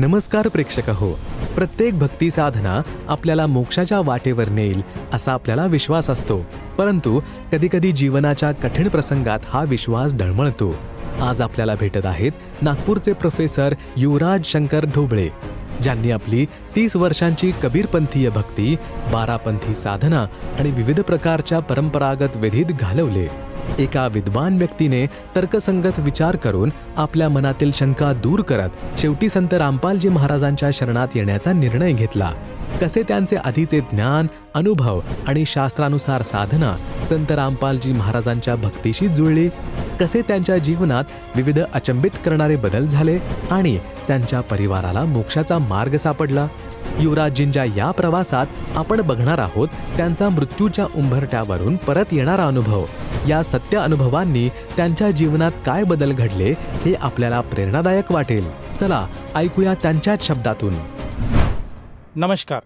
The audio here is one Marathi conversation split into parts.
नमस्कार प्रेक्षक हो. प्रत्येक भक्ती साधना आपल्याला मोक्षाच्या वाटेवर नेईल असा आपल्याला विश्वास असतो. परंतु कधीकधी जीवनाच्या कठीण प्रसंगात हा विश्वास ढळमळतो. आज आपल्याला भेटत आहेत नागपूरचे प्रोफेसर युवराज शंकर ढोबळे. ज्यांनी आपली तीस वर्षांची कबीरपंथीय भक्ती बारापंथी साधना आणि विविध प्रकारच्या परंपरागत विधीत घालवले. एका विद्वान व्यक्तीने तर्कसंगत विचार करून आपल्या मनातील शंका दूर करत शेवटी संत रामपालजी महाराजांच्या शरणात येण्याचा निर्णय घेतला. कसे त्यांचे आधीचे ज्ञान अनुभव आणि शास्त्रानुसार साधना संत रामपालजी महाराजांच्या भक्तीशी जुळली? कसे त्यांच्या जीवनात विविध अचंबित करणारे बदल झाले आणि त्यांच्या परिवाराला मोक्षाचा मार्ग सापडला? युवराजजींच्या या प्रवासात आपण बघणार आहोत त्यांचा मृत्यूच्या उंबरट्यावरून परत येणारा अनुभव. या सत्य अनुभवांनी त्यांच्या जीवनात काय बदल घडले हे आपल्याला प्रेरणादायक वाटेल. चला ऐकूया त्यांच्याच शब्दातून. नमस्कार.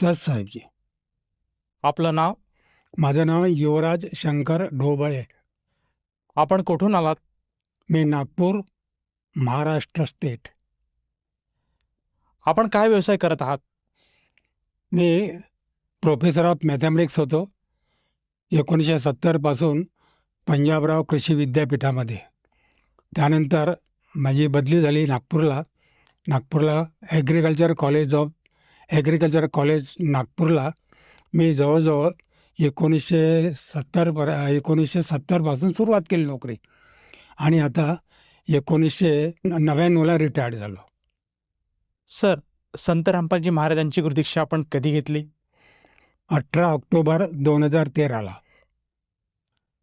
सर साहेबजी. आपलं नाव? माझं नाव युवराज शंकर ढोबळे. आपण कुठून आलात? मी नागपूर महाराष्ट्र स्टेट. आपण काय व्यवसाय करत आहात? मी प्रोफेसर ऑफ मॅथमॅटिक्स होतो. एकोणीसशे सत्तरपासून पंजाबराव कृषी विद्यापीठामध्ये. त्यानंतर माझी बदली झाली नागपूरला. नागपूरला agriculture college of agriculture college नागपूरला. मी जवळजवळ एकोणीसशे सत्तर पर एकोणीसशे सत्तरपासून सुरुवात केली नोकरी. आणि आता एकोणीसशे नव्याण्णवला रिटायर्ड झालो. सर संत रामपालजी महाराजांची गुरुदीक्षा आपण कधी घेतली? अठरा ऑक्टोबर दोन हजार तेराला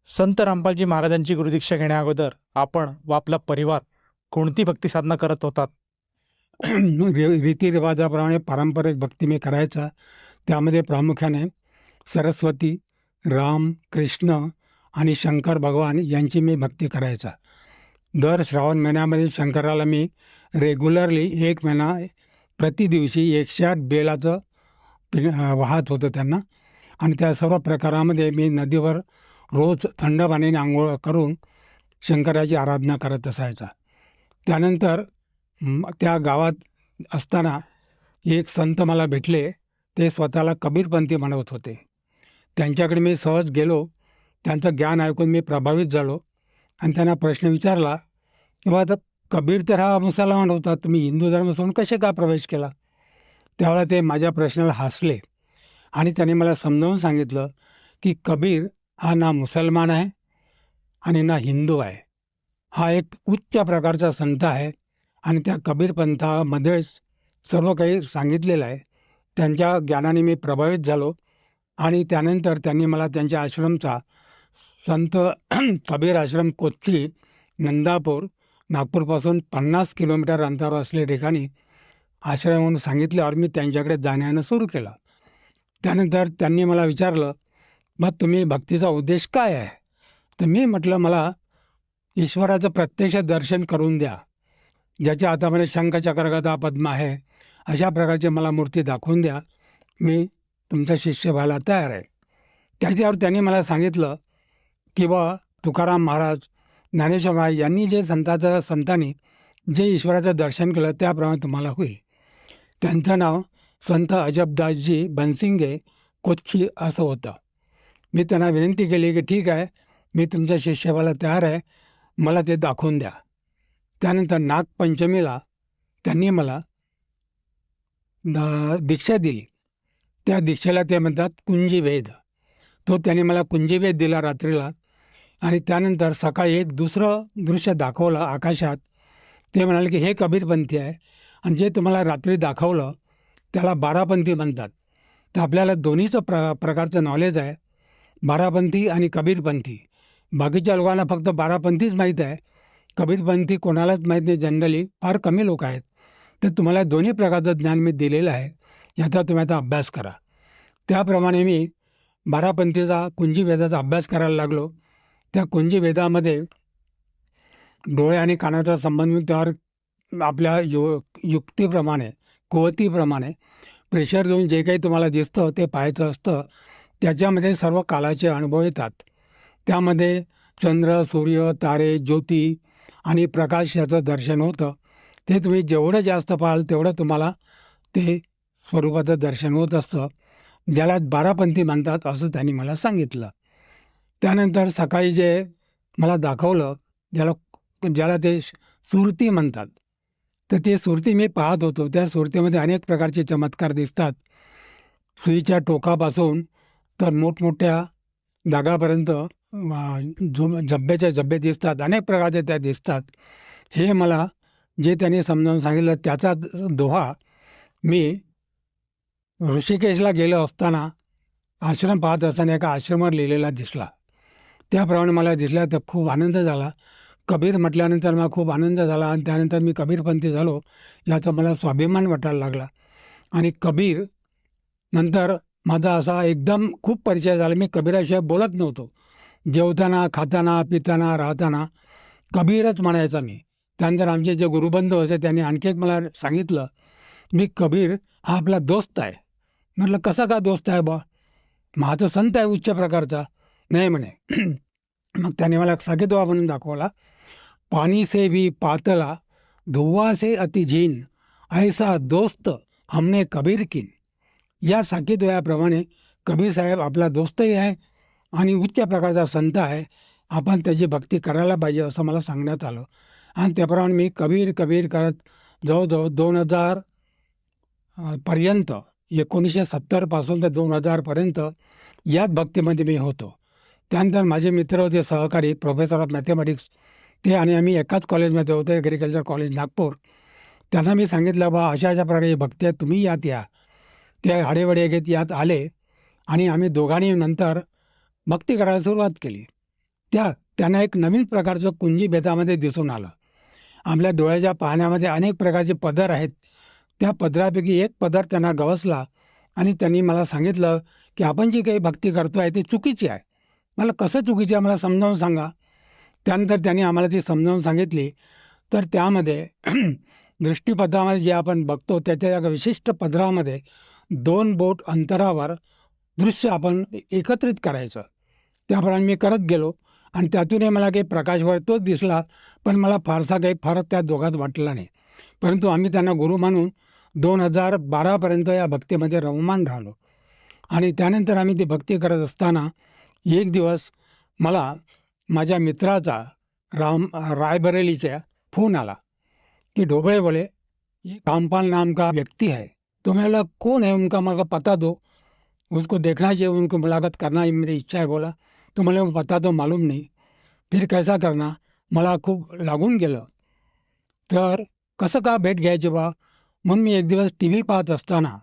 संत रामपालजी महाराजांची गुरुदीक्षा घेण्या अगोदर आपण व आपला परिवार कोणती भक्ती साधना करत होतात? रि- रीतिरिवाजाप्रमाणे पारंपरिक भक्ती मी करायचा. त्यामध्ये प्रामुख्याने सरस्वती राम कृष्ण आणि शंकर भगवान यांची मी भक्ती करायचा. दर श्रावण महिन्यामध्ये शंकराला मी रेग्युलरली एक महिना प्रतिदिवशी एकशे आठ बेलाचं पि- वाहत होतं त्यांना. आणि त्या सर्व प्रकारामध्ये मी नदीवर रोज थंड पाण्याने आंघोळ करून शंकराची आराधना करत असायचा. त्यानंतर त्या गावात असताना एक संत मला भेटले. ते स्वतःला कबीरपंथी म्हणत होते. त्यांच्याकडे मी सहज गेलो. त्यांचं ज्ञान ऐकून मी प्रभावित झालो. आणि त्यांना प्रश्न विचारला की बा आता कबीर तर हा मुसलमान होता. तुम्ही हिंदू धर्म सोडून कसे का प्रवेश केला? त्यावेळेला ते माझ्या प्रश्नाला हसले. आणि त्यांनी मला समजावून सांगितलं की कबीर हा ना मुसलमान आहे आणि ना हिंदू आहे. हा एक उच्च प्रकारचा संत आहे आणि त्या कबीर पंथामध्येच सर्व काही सांगितलेलं आहे. त्यांच्या ज्ञानाने मी प्रभावित झालो. आणि त्यानंतर त्यांनी मला त्यांच्या आश्रमचा संत कबीर आश्रम कोच्ची नंदापूर नागपूरपासून पन्नास किलोमीटर अंतरावर असलेल्या ठिकाणी आश्रम म्हणून सांगितल्यावर मी त्यांच्याकडे जाण्यानं सुरू केलं. त्यानंतर त्यांनी मला विचारलं मग तुम्ही भक्तीचा उद्देश काय आहे? तर मी म्हटलं मला ईश्वराचं प्रत्यक्ष दर्शन करून द्या. ज्याच्या हातामध्ये शंखचक्र गदा पद्म आहे अशा प्रकारची मला मूर्ती दाखवून द्या. मी तुमचा शिष्यभाला तयार आहे. त्याच्यावर त्यांनी मला सांगितलं की बा तुकाराम महाराज ज्ञानेश्वर महाराज यांनी जे संताचं संतांनी जे ईश्वराचं दर्शन केलं त्याप्रमाणे तुम्हाला होईल. त्यांचं नाव संत अजबदासजी बनसिंगे कोच्छी असं होतं. मी त्यांना विनंती केली की ठीक आहे मी तुमच्या शिष्यभाला तयार आहे मला ते दाखवून द्या. त्यानंतर नागपंचमीला त्यांनी मला द- दीक्षा दिली. त्या दीक्षेला ते म्हणतात कुंजीवेद तो त्याने मला कुंजीवेद दिला रात्रीला आणि त्यानंतर सकाळी एक दुसरं दृश्य दाखवलं आकाशात. ते म्हणाले की हे कबीरपंथी आहे आणि जे तुम्हाला रात्री दाखवलं त्याला बारापंथी म्हणतात. तर आपल्याला दोन्हीचं प्र प्रकारचं नॉलेज आहे. बारापंथी आणि कबीरपंथी. बाकीच्या लोकांना फक्त बारापंथीच माहीत आहे. कबीरपंथी कोणालाच माहीत नाही. जनरली फार कमी लोक आहेत. तर तुम्हाला दोन्ही प्रकारचं ज्ञान मी दिलेलं आहे. याचा तुम्ही आता अभ्यास करा. त्याप्रमाणे मी बारापंथीचा कुंजीभेदाचा अभ्यास करायला लागलो. त्या कुंजीभेदामध्ये डोळे आणि कानाचा संबंध त्यावर आपल्या यु युक्तीप्रमाणे कुवतीप्रमाणे प्रेशर देऊन जे काही तुम्हाला दिसतं ते पाहायचं असतं. त्याच्यामध्ये सर्व कालाचे अनुभव येतात. त्यामध्ये चंद्र सूर्य तारे ज्योती आणि प्रकाश याचं दर्शन होतं. ते तुम्ही जेवढं जास्त पाहाल तेवढं तुम्हाला ते स्वरूपाचं दर्शन होत असतं. ज्याला बारापंथी म्हणतात असं त्यांनी मला सांगितलं. त्यानंतर सकाळी जे मला दाखवलं ज्याला ज्याला ते सुरती म्हणतात. तर ते सुरती मी पाहत होतो. त्या सुरतीमध्ये अनेक प्रकारचे चमत्कार दिसतात. सुईच्या टोकापासून तर मोठमोठ्या दागापर्यंत झुम झब्ब्याच्या झब्बे दिसतात. अनेक प्रकारचे त्या दिसतात. हे मला जे त्यांनी समजावून सांगितलं त्याचा दोहा मी ऋषिकेशला गेलो असताना आश्रम पाहत असताना एका आश्रमावर लिहिलेला दिसला. त्याप्रमाणे मला दिसला तर खूप आनंद झाला. कबीर म्हटल्यानंतर मला खूप आनंद झाला आणि त्यानंतर मी कबीरपंथी झालो याचा मला स्वाभिमान वाटायला लागला. आणि कबीर नंतर माझा असा एकदम खूप परिचय झाला. मी कबीराशिवाय बोलत नव्हतो. जेवताना खाताना पिताना राहताना कबीरच म्हणायचा मी. त्यानंतर आमचे जे गुरुबंधू होते त्यांनी आणखी एक मला सांगितलं मी कबीर हा आपला दोस्त आहे. म्हटलं कसा का दोस्त आहे बा? माझा संत आहे उच्च प्रकारचा. नाही म्हणे. मग त्याने मला साकेतवा म्हणून दाखवला. पाणी से भी पातला धुवा से अति झीन ऐसा दोस्त हमने कबीर किन. या साकेतव्याप्रमाणे कबीर साहेब आपला दोस्तही आहे आणि उच्च प्रकारचा संत आहे. आपण त्याची भक्ती करायला पाहिजे असं मला सांगण्यात आलं. आणि त्याप्रमाणे मी कबीर कबीर करत जवळजवळ दोन हजार पर्यंत एकोणीसशे सत्तरपासून ते दोन हजारपर्यंत याच भक्तीमध्ये मी होतो. त्यानंतर माझे मित्र होते सहकारी प्रोफेसर ऑफ मॅथेमॅटिक्स ते आणि आम्ही एकाच कॉलेजमध्ये होतो ॲग्रिकल्चर कॉलेज नागपूर. त्यांना मी सांगितलं बा अशा अशा प्रकारची भक्ती आहे तुम्ही यात या. ते हाडेवडे घेत यात आले आणि आम्ही दोघांनी नंतर भक्ती करायला सुरुवात केली. त्या त्यांना एक नवीन प्रकारचं कुंजी भेदामध्ये दिसून आलं. आपल्या डोळ्याच्या पाहण्यामध्ये अनेक प्रकारचे पदर आहेत. त्या पदरापैकी एक पदर त्यांना गवसला आणि त्यांनी मला सांगितलं की आपण जी काही भक्ती करतो आहे ती चुकीची आहे. मला कसं चुकीची आहे मला समजावून सांगा. त्यानंतर त्यांनी आम्हाला ती समजावून सांगितली. तर त्यामध्ये दृष्टीपदामध्ये जे आपण बघतो त्याच्या एका विशिष्ट पदरामध्ये दोन बोट अंतरावर दृश्य आपण एकत्रित करायचं. त्याप्रमाणे मी करत गेलो आणि त्यातूनही मला काही प्रकाशवर तोच दिसला पण मला फारसा काही फरक त्या दोघात वाटला नाही. परंतु आम्ही त्यांना गुरु मानून दोन हजार बारापर्यंत या भक्तीमध्ये रममान राहिलो. आणि त्यानंतर आम्ही ती भक्ती करत असताना एक दिवस मला माझ्या मित्राचा राम रायबरेलीचा फोन आला कि ढोबळे बोले ये रामपाल नाम का व्यक्ति है. तो मैं बोला कौन है उनका मला पता दो. उसको देखना चाहिए उनको मुलाकात करना ही मेरी इच्छा है बोला. तो मला पता तो मालूम नाही. फिर कैसा करना? मला खूप लागून गेलं. तर कसं का भेट घ्यायची बा? म्हणून मी एक दिवस टी व्ही पाहत असताना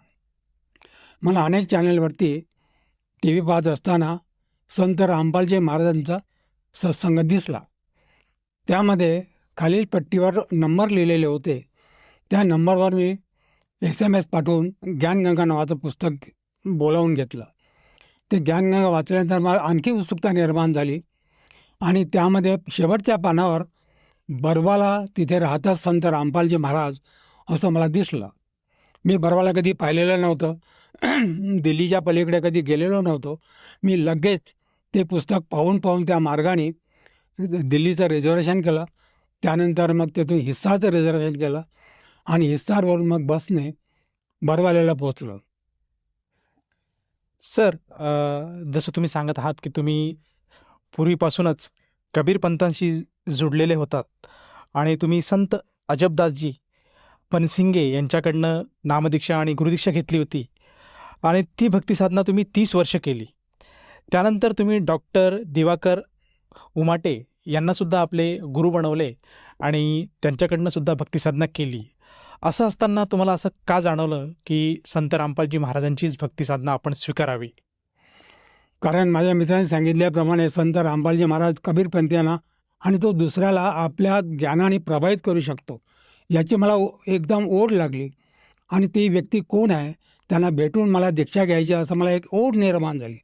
मला अनेक चॅनलवरती टी व्ही पाहत असताना संत रामपालजी महाराजांचा सत्संग दिसला. त्यामध्ये खालील पट्टीवर नंबर लिहिलेले होते. त्या नंबरवर मी एस एम एस पाठवून ज्ञानगंगा नावाचं पुस्तक बोलावून घेतलं. ते ज्ञानगंगा वाचल्यानंतर मला आणखी उत्सुकता निर्माण झाली आणि त्यामध्ये शेवटच्या पानावर बरवाला तिथे राहतात संत रामपालजी महाराज असं मला दिसलं. मी बरवाला कधी पाहिलेलं नव्हतं. दिल्लीच्या पलीकडे कधी गेलेलो नव्हतो. मी लगेच ते पुस्तक पाहून पाहून त्या मार्गाने दिल्लीचं रिझर्वेशन केलं. त्यानंतर मग तिथून हिस्साचं रिझर्वेशन केलं आणि हिस्सारवरून मग बसने बरवाल्याला पोचलो सर जसं तुम्ही सांगत आहात की तुम्ही पूर्वीपासूनच कबीर पंतांशी जुडलेले होतात. आणि तुम्ही संत अजबदासजी पनसिंगे यांच्याकडनं नामदीक्षा आणि गुरुदीक्षा घेतली होती. आणि ती भक्तिसाधना तुम्ही तीस वर्ष केली. त्यानंतर तुम्ही डॉक्टर दिवाकर उमाटे यांनासुद्धा आपले गुरु बनवले आणि त्यांच्याकडनं सुद्धा भक्तिसाधना केली. असं असताना तुम्हाला असं का जाणवलं की संत रामपालजी महाराजांचीच भक्तिसाधना आपण स्वीकारावी? कारण माझ्या मित्राने सांगितल्याप्रमाणे संत रामपालजी महाराज कबीरपंथीयांना आणि तो दुसऱ्याला आपल्या ज्ञानाने प्रभावित करू शकतो. याची मला ओ- एकदम ओढ लागली. आणि ती व्यक्ती कोण आहे? त्यांना भेटून मला दीक्षा घ्यायची असं मला एक ओढ निर्माण झाली.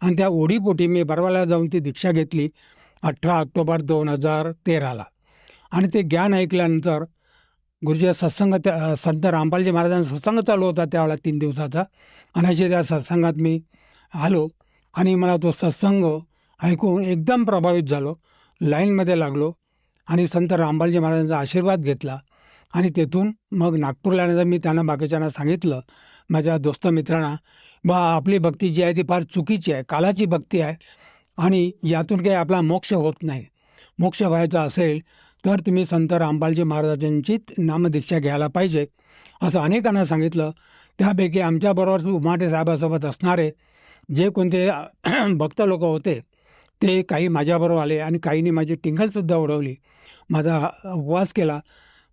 आणि त्या ओढीपोटी मी बरवाला जाऊन ती दीक्षा घेतली अठरा ऑक्टोबर दोन हजार तेराला. आणि ते ज्ञान ऐकल्यानंतर गुरुजी सत्संग त्या संत रामपालजी महाराजांचा सत्संग चालू होता त्यावेळेला तीन दिवसाचा. आणि असे त्या सत्संगात मी आलो. आणि मला तो सत्संग ऐकून एकदम प्रभावित झालो. लाईनमध्ये लागलो आणि संत रामबालजी महाराजांचा आशीर्वाद घेतला आणि तेथून मग नागपूरला आल्यानंतर मी त्यांना बाकीच्यांना सांगितलं. माझ्या दोस्त मित्रांना बा आपली भक्ती जी आहे ती फार चुकीची आहे कालाची भक्ती आहे आणि यातून काही आपला मोक्ष होत नाही. मोक्ष व्हायचा असेल तर तुम्ही संत रामपालजी महाराजांची नामदीक्षा घ्यायला पाहिजे. असं अनेकांना सांगितलं. त्यापैकी आमच्याबरोबर उमाटे साहेबासोबत असणारे जे कोणते भक्त लोक होते ते काही माझ्याबरोबर आले आणि काहींनी माझी टिंगलसुद्धा उडवली. माझा उपवास केला.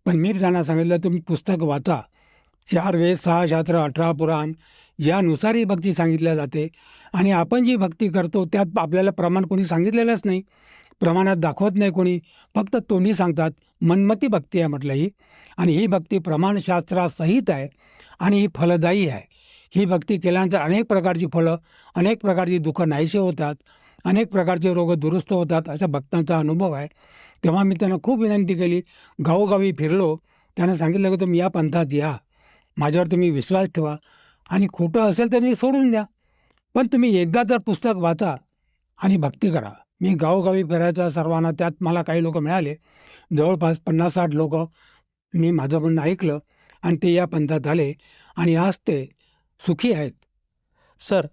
पण मी त्यांना सांगितलं तुम्ही पुस्तक वाचा. चार वेद सहा शास्त्र अठरा पुराण यानुसार ही भक्ती सांगितल्या जाते. आणि आपण जी भक्ती करतो त्यात आपल्याला प्रमाण कोणी सांगितलेलंच नाही. प्रमाणात दाखवत नाही कोणी. फक्त तोंडी सांगतात मनमती भक्ती आहे म्हटलं ही. आणि ही भक्ती प्रमाणशास्त्रासहित आहे आणि ही फलदायी आहे. ही भक्ती केल्यानंतर अनेक प्रकारची फळं अनेक प्रकारची दुःखं नाहीसे होतात अनेक प्रकारचे रोग दुरुस्त होतात अशा भक्तांचा अनुभव आहे. तेव्हा मी त्यांना खूप विनंती केली गावोगावी फिरलो त्यांना सांगितलं की तुम्ही या पंथात या माझ्यावर तुम्ही विश्वास ठेवा आणि खोटं असेल तर मी सोडून द्या पण तुम्ही एकदा तर पुस्तक वाचा आणि भक्ती करा. मी गावोगावी फिरायचा सर्वांना त्यात मला काही लोक मिळाले. जवळपास पन्नास साठ लोक मी माझं म्हणणं ऐकलं आणि ते या पंथात आले आणि आज ते सुखी आहेत. सर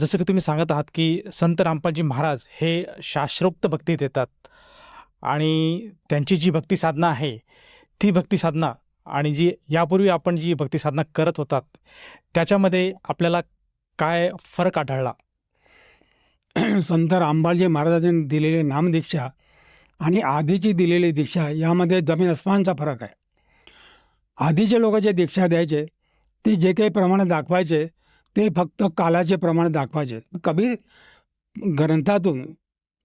जसं की तुम्ही सांगत आहात की संत रामपालजी महाराज हे शास्त्रोक्त भक्तीत येतात आणि त्यांची जी भक्ती साधना आहे ती भक्ती साधना आणि जी यापूर्वी आपण जी भक्ती साधना करत होतात त्याच्यामध्ये आपल्याला काय फरक आढळला? संत रामबालजी महाराजांनी दिलेली नामदीक्षा आणि आधीची दिलेली दीक्षा यामध्ये जमीन अस्मानचा फरक आहे. आधीचे लोक जे दीक्षा द्यायचे ते जे काही प्रमाण दाखवायचे ते फक्त कालाचे प्रमाण दाखवायचे. कबीर ग्रंथातून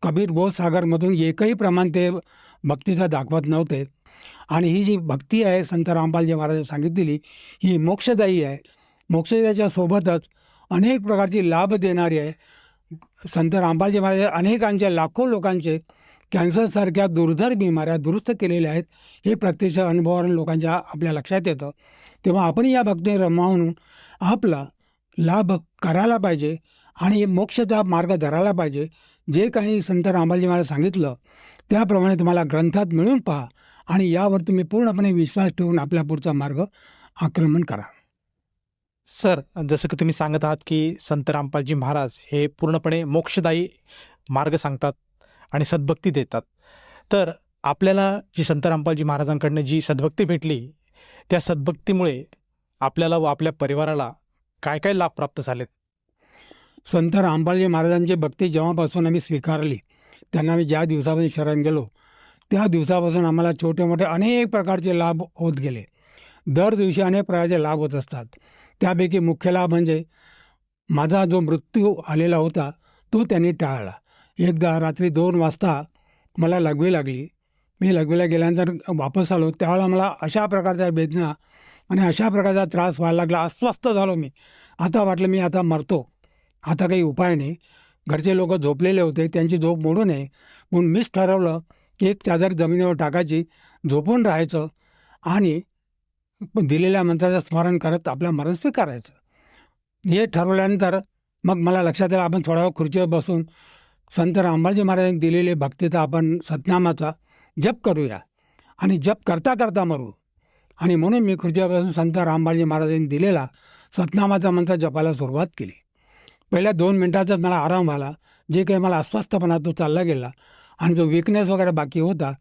कबीर बोधसागरमधून एकही प्रमाण ते भक्तीचं दाखवत नव्हते. आणि ही जी भक्ती आहे संत रामपालजी महाराज सांगितलेली ही मोक्षदायी आहे. मोक्षदायाच्या सोबतच अनेक प्रकारची लाभ देणारी आहे. संत रामपालजी महाराज अनेकांचे लाखो लोकांचे कॅन्सरसारख्या दुर्धर बिमाऱ्या दुरुस्त केलेल्या आहेत हे प्रत्यक्ष अनुभवावरून लोकांच्या आपल्या लक्षात येतं. तेव्हा आपण या भक्ती रमावून आपला लाभ करायला पाहिजे आणि मोक्षचा मार्ग धरायला पाहिजे. जे काही संत रामपालजी मला सांगितलं त्याप्रमाणे तुम्हाला ग्रंथात मिळून पहा आणि यावर तुम्ही पूर्णपणे विश्वास ठेवून आपला पुढचा मार्ग आक्रमण करा. सर जसं की तुम्ही सांगत आहात की संत रामपालजी महाराज हे पूर्णपणे मोक्षदायी मार्ग सांगतात आणि सद्भक्ती देतात. तर आपल्याला जी संत रामपालजी महाराजांकडनं जी सद्भक्ती भेटली त्या सद्भक्तीमुळे आपल्याला व आपल्या परिवाराला काय काय लाभ प्राप्त झालेत? संत रामपालजी महाराजांची भक्ती जेव्हापासून आम्ही स्वीकारली त्यांना आम्ही ज्या दिवसापासून शरण गेलो त्या दिवसापासून आम्हाला छोटे मोठे अनेक प्रकारचे लाभ होत गेले. दर दिवशी अनेक प्रकारचे लाभ होत असतात. त्यापैकी मुख्य लाभ म्हणजे माझा जो मृत्यू आलेला होता तो त्यांनी टाळला. एकदा रात्री दोन वाजता मला लघवी लागली. मी लघवीला गेल्यानंतर वापस आलो. त्यावेळेला मला अशा प्रकारच्या वेदना आणि अशा प्रकारचा त्रास व्हायला लागला. अस्वस्थ झालो मी. आता वाटलं मी आता मरतो. आता काही उपाय नाही. घरचे लोक झोपलेले होते. त्यांची झोप मोडू नये म्हणून मीच ठरवलं की एक चादर जमिनीवर टाकायची झोपून राहायचं आणि दिलेल्या मंत्राचं स्मरण करत आपलं मरण स्वीकारायचं. हे ठरवल्यानंतर मग मला लक्षात आलं आपण थोडा वेळ खुर्चीवर बसून संत रामबाजी महाराजांनी दिलेले भक्तीचा आपण सतनामाचा जप करूया. आणि जप करता करता मरू. आणि म्हणून मी खुर्च्यापासून संत रामबाजी महाराजांनी दिलेला सतनामाचा मंत्र जपायला सुरुवात केली. पहिल्या दोन मिनटातच मला आराम झाला जे काही मला अस्वस्थपणा तो चालला गेला आणि जो विकनेस वगैरे बाकी होता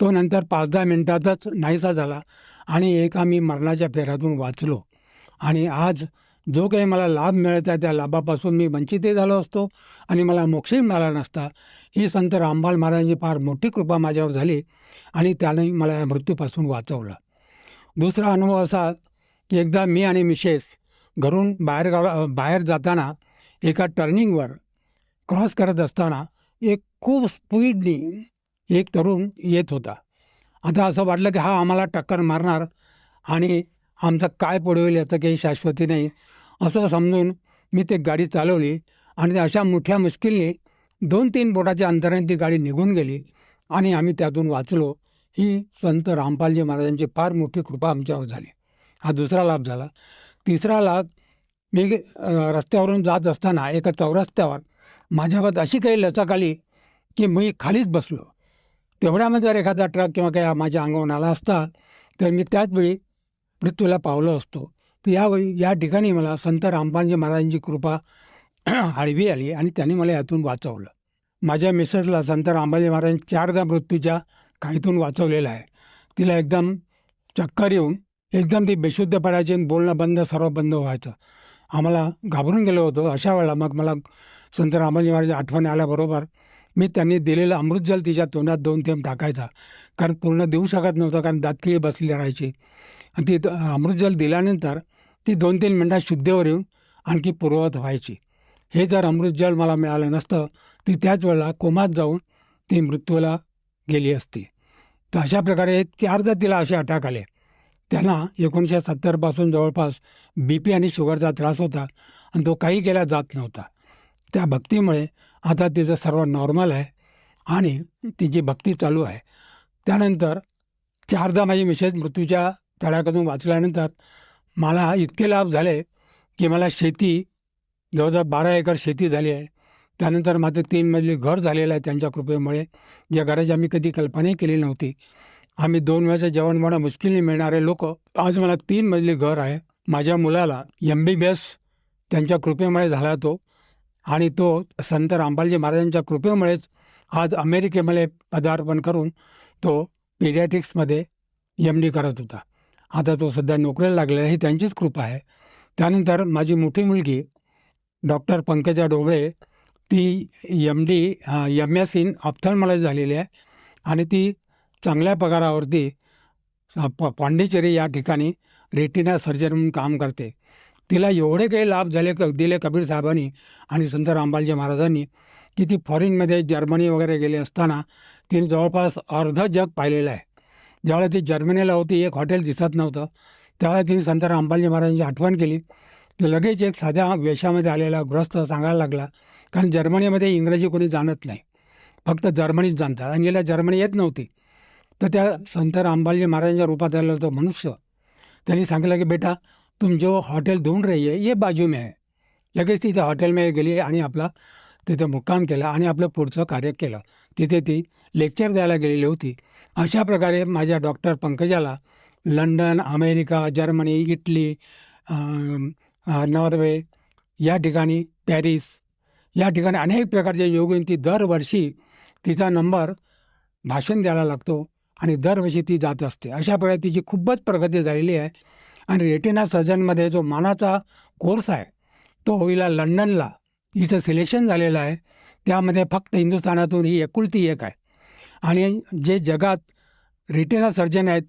तो नंतर पाच दहा मिनटातच नाहीसा झाला आणि एका मी मरणाच्या फेऱ्यातून वाचलो. आणि आज जो काही मला लाभ मिळत आहे त्या लाभापासून मी वंचितही झालो असतो आणि मला मोक्षही मिळाला नसता. ही संत रामबाल महाराजांची फार मोठी कृपा माझ्यावर झाली आणि त्याने मला या मृत्यूपासून वाचवलं. दुसरा अनुभव असा की एकदा मी आणि मिसेस घरून बाहेर गावा बाहेर जाताना एका टर्निंगवर क्रॉस करत असताना एक खूप स्पीडनी एक तरुण येत होता. आता असं वाटलं की हा आम्हाला टक्कर मारणार आणि आमचं काय पुढवेल याचं काही शाश्वती नाही. असं समजून मी ते गाडी चालवली आणि अशा मोठ्या मुश्किलने दोन तीन बोटाच्या अंतराने ती गाडी निघून गेली आणि आम्ही त्यातून वाचलो. ही संत रामपालजी महाराजांची फार मोठी कृपा आमच्यावर झाली. हा दुसरा लाभ झाला. तिसरा लाभ मी रस्त्यावरून जात असताना एका चौरस्त्यावर माझ्याबाबत अशी काही लचक आली की मी खालीच बसलो. तेवढ्यामध्ये जर एखादा ट्रक किंवा काही माझ्या अंगावर आला असता तर मी त्याचवेळी मृत्यूला पावलं असतो. तर यावेळी या ठिकाणी मला संत रामपालजी महाराजांची कृपा आडवी आली आणि त्यांनी मला यातून वाचवलं. माझ्या मिसेसला संत रामबाजी महाराजांनी चारदा मृत्यूच्या काहीतून वाचवलेलं आहे. तिला एकदम चक्कर येऊन एकदम ती बेशुद्ध पडायची आणि बोलणं बंद सर्व बंद व्हायचं. आम्हाला घाबरून गेलो होतो. अशा वेळेला मग मला संत रामाजी महाराज आठवण आल्याबरोबर मी त्यांनी दिलेलं अमृतजल तिच्या तोंडात दोन थेंब टाकायचा. कारण पूर्ण देऊ शकत नव्हतं कारण दातखिळी बसली राहायची. आणि ती अमृतजल दिल्यानंतर ती दोन तीन मिनटात शुद्धीवर येऊन आणखी पूर्ववत व्हायची. हे जर अमृतजल मला मिळालं नसतं ती त्याच वेळेला कोमात जाऊन ती मृत्यूला गेली असती. तर अशा प्रकारे चारदा तिला असे अटॅक आले. त्यांना एकोणीसशे सत्तरपासून जवळपास बी पी आणि शुगरचा त्रास होता आणि तो काही केला जात नव्हता. त्या भक्तीमुळे आता तिचं सर्व नॉर्मल आहे आणि तिची भक्ती चालू आहे त्यानंतर चारदा माझी मिसेस मृत्यूच्या तळ्याकडून वाचल्यानंतर मला इतके लाभ झाले की मला शेती जवळजवळ बारा एकर शेती झाली आहे. त्यानंतर माझं तीन मजली घर झालेलं आहे त्यांच्या कृपेमुळे. ज्या घराची आम्ही कधी कल्पनाही केली नव्हती. आम्ही दोन वेळेचं जेवण म्हणा मुश्किलने मिळणारे लोक आज मला तीन मजली घर आहे. माझ्या मुलाला एम बी बी एस त्यांच्या कृपेमुळे झाला तो. आणि तो संत रामपालजी महाराजांच्या कृपेमुळेच आज अमेरिकेमध्ये पदार्पण करून तो पेडियाट्रिक्समध्ये एम डी करत होता. आता तो सध्या नोकरीला लागलेला आहे ही त्यांचीच कृपा आहे. त्यानंतर माझी मोठी मुलगी डॉक्टर पंकजा डोबळे ती M D M S in ophthalmology झालेली आहे आणि ती चांगल्या पगारावरती प पांडिचेरी या ठिकाणी रेटिना सर्जन म्हणून काम करते. तिला एवढे काही लाभ झाले क दिले कबीर साहेबांनी आणि संत रामबालजी महाराजांनी की ती फॉरेनमध्ये जर्मनी वगैरे गेली असताना तिने जवळपास अर्ध जग पाहिलेलं आहे. ज्यावेळेला ती जर्मनीला होती एक हॉटेल दिसत नव्हतं. त्यावेळेला तिने संत रामबालजी महाराजांची आठवण केली. लगेच एक साध्या वेशामध्ये आलेला गृहस्थ सांगायला लागला कारण जर्मनीमध्ये इंग्रजी कोणी जाणत नाही. फक्त जर्मनीच जाणतात आणि याला जर्मनी येत नव्हती. तर त्या संत रामबालजी महाराजांच्या रूपात आलेला तो मनुष्य. त्यांनी सांगितलं की बेटा तुम जो हॉटेल ढूंढ रही है ये बाजू में आहे लगेच तिथे हॉटेलमध्ये गेली आणि आपला तिथे मुक्काम केला आणि आपलं पुढचं कार्य केलं. तिथे ती लेक्चर द्यायला गेलेली होती. अशा प्रकारे माझ्या doctor पंकजाला London America Germany Italy Norway या ठिकाणी पॅरिस या ठिकाणी अनेक प्रकारचे योगीन ती दरवर्षी तिचा नंबर भाषण द्यायला लागतो आणि दरवर्षी ती जात असते. अशा प्रकारे तिची खूपच प्रगती झालेली आहे. आणि रेटिना सर्जनमध्ये जो मानाचा कोर्स आहे तो होईला लंडनला. हिचं सिलेक्शन झालेलं आहे. त्यामध्ये फक्त हिंदुस्थानातून ही एकुलती एक आहे. आणि जे जगात रेटिना सर्जन आहेत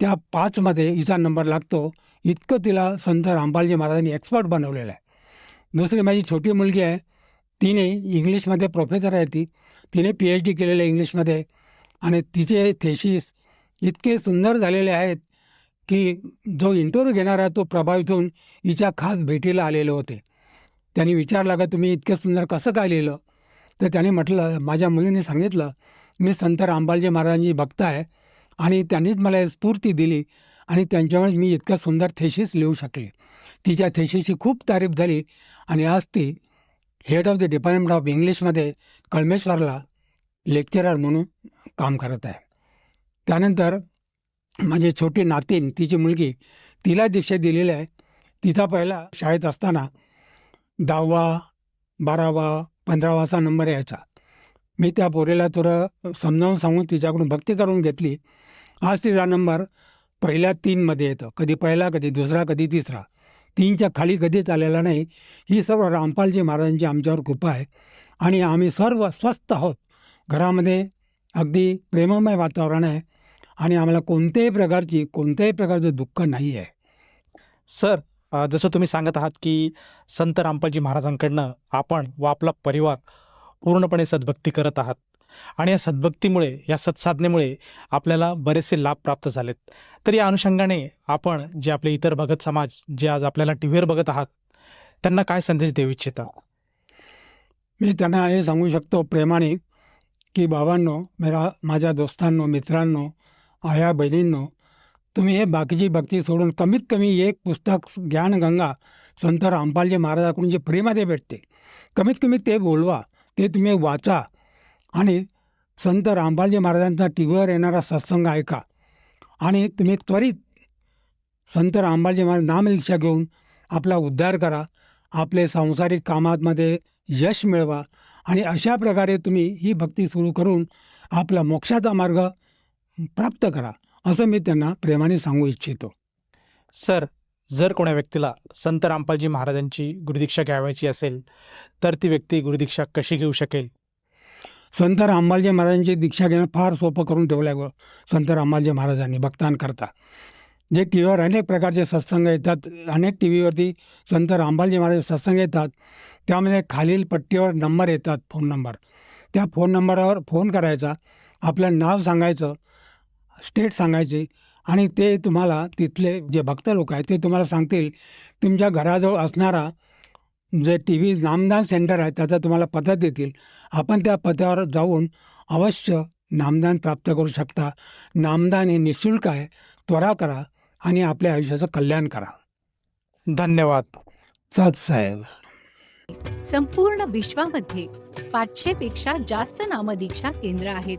त्या पाचमध्ये हिचा नंबर लागतो. इतकं तिला संत रामपालजी महाराजांनी एक्सपर्ट बनवलेलं आहे. दुसरी माझी छोटी मुलगी आहे. तिने इंग्लिशमध्ये प्रोफेसर आहे ती. तिने पी एच डी केलेलं आहे इंग्लिशमध्ये. आणि तिचे थेशीस इतके सुंदर झालेले आहेत. की जो इंटरव्ह्यू घेणार आहे तो प्रभावित होऊन हिच्या खास भेटीला आलेले होते. त्यांनी विचारला का तुम्ही इतकं सुंदर कसं काय लिहिलं? तर त्याने म्हटलं माझ्या मुलीने सांगितलं मी संत रामबालजी महाराजांची भक्त आहे आणि त्यांनीच मला स्फूर्ती दिली आणि त्यांच्यामुळे मी इतकं सुंदर थेशीस लिहू शकले. तिच्या थेशीची खूप तारीफ झाली आणि आज ती head of the department of इंग्लिशमध्ये कळमेश्वरला लेक्चरर म्हणून काम करत आहे. त्यानंतर माझे छोटे नातीन तिची मुलगी तिला दीक्षा दिलेली आहे. तिचा पहिला शाळेत असताना दहावा बारावा पंधरावाचा नंबर यायचा. मी त्या पोरीला थोडं समजावून सांगून तिच्याकडून भक्ती करून घेतली. आज तिचा नंबर पहिल्या तीनमध्ये येतं. कधी पहिला कधी दुसरा कधी तिसरा. तीनच्या खाली कधीच आलेला नाही. ही सर्व रामपालजी महाराजांची आमच्यावर कृपा आहे. आणि आम्ही सर्व स्वस्थ आहोत. घरामध्ये अगदी प्रेममय वातावरण आहे. आणि आम्हाला कोणत्याही प्रकारची कोणत्याही प्रकारचं दुःख नाही आहे सर जसं तुम्ही सांगत आहात की संत रामपालजी महाराजांकडनं आपण व आपला परिवार पूर्णपणे सद्भक्ती करत आहात. आणि या सद्भक्तीमुळे या सत्साधनेमुळे आपल्याला बरेचसे लाभ प्राप्त झालेत. तर या अनुषंगाने आपण जे आपले इतर भगत समाज जे आज आपल्याला टी व्हीवर बघत आहात त्यांना काय संदेश देऊ इच्छिता? मी त्यांना हे सांगू शकतो प्रेमाने की बाबांनो मेरा माझ्या दोस्तांनो मित्रांनो आया बहिणींनो तुम्ही हे बाकीची भक्ती सोडून कमीत कमी एक पुस्तक ज्ञानगंगा संत रामपालजी महाराजाकडून जे फ्रीमध्ये भेटते कमीत कमी ते बोलवा ते तुम्ही वाचा आणि संत रामपालजी महाराजांचा टी व्हीवर येणारा सत्संग ऐका आणि तुम्ही त्वरित संत रामबाजी महाराज नामदीक्षा घेऊन आपला उद्धार करा आपले सांसारिक कामामध्ये यश मिळवा आणि अशा प्रकारे तुम्ही ही भक्ती सुरू करून आपला मोक्षाचा मार्ग प्राप्त करा असं मी त्यांना प्रेमाने सांगू इच्छितो. सर जर कोणा व्यक्तीला संत रामपालजी महाराजांची गुरुदीक्षा घ्यावायची असेल तर ती व्यक्ती गुरुदीक्षा कशी घेऊ शकेल? संत रामबालजी महाराजांची दीक्षा घेणं फार सोपं करून ठेवलं आहे संत रामबालजी महाराजांनी भक्तांकरता जे टी व्हीवर अनेक प्रकारचे सत्संग येतात अनेक टी व्हीवरती संत रामबालजी महाराज सत्संग येतात त्यामध्ये खालील पट्टीवर नंबर येतात फोन नंबर. त्या फोन नंबरवर फोन करायचा आपलं नाव सांगायचं स्टेट सांगायची. आणि ते तुम्हाला तिथले जे भक्त लोक आहेत ते तुम्हाला सांगतील तुमच्या घराजवळ असणारा जे टी व्ही नामदान सेंटर आहे त्याचा तुम्हाला पत्ता देतील. आपण त्या पत्त्यावर जाऊन अवश्य नामदान प्राप्त करू शकता. नामदान हे निशुल्क आहे. त्वरा करा आणि आपल्या आयुष्याचं कल्याण करा. धन्यवाद. सत साहेब. संपूर्ण विश्वामध्ये पाचशे पेक्षा जास्त नामदीक्षा केंद्र आहेत.